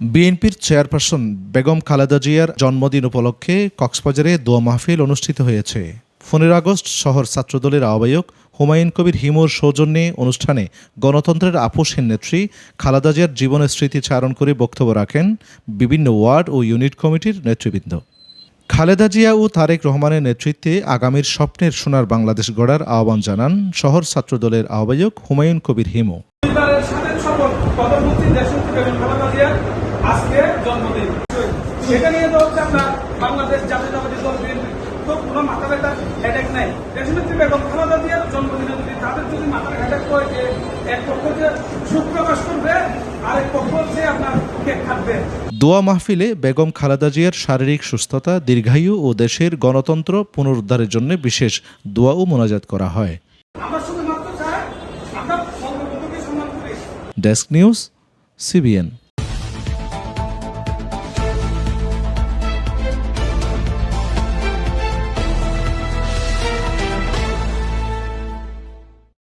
বিএনপির চেয়ারপারসন বেগম খালেদা জিয়ার জন্মদিন উপলক্ষে কক্সবাজারে দোয়া মাহফিল অনুষ্ঠিত হয়েছে। পনেরো আগস্ট শহর ছাত্রদলের আহ্বায়ক হুমায়ুন কবির হিমুর সৌজন্যে অনুষ্ঠানে গণতন্ত্রের আপোষহীন নেত্রী খালেদা জিয়ার জীবনের স্মৃতি চারণ করে বক্তব্য রাখেন বিভিন্ন ওয়ার্ড ও ইউনিট কমিটির নেতৃবৃন্দ। খালেদা জিয়া ও তারেক রহমানের নেতৃত্বে আগামীর স্বপ্নের সোনার বাংলাদেশ গড়ার আহ্বান জানান শহর ছাত্রদলের আহ্বায়ক হুমায়ুন কবির হিমু। আজকে জন্মদিন। সেটা নিয়ে তো হচ্ছে আমরা বাংলাদেশ জাতীয়তাবাদী দল বিএনপি তো কোনো মাথা ব্যথা হেডেক নাই। দেশনেত্রী বেগম খালেদা জিয়ার জন্মদিনে যদি তাদের যদি মাথার হেডেক হয় যে এক পক্ষ যে সুখ প্রকাশ করবে আরেক পক্ষ হচ্ছে আপনার কেক খাটবে। দোয়া মাহফিলে বেগম খালেদা জিয়ার শারীরিক সুস্থতা দীর্ঘায়ু ও দেশের গণতন্ত্র পুনরুদ্ধারের জন্য বিশেষ দোয়া ও মোনাজাত করা হয়। Desk news CBN.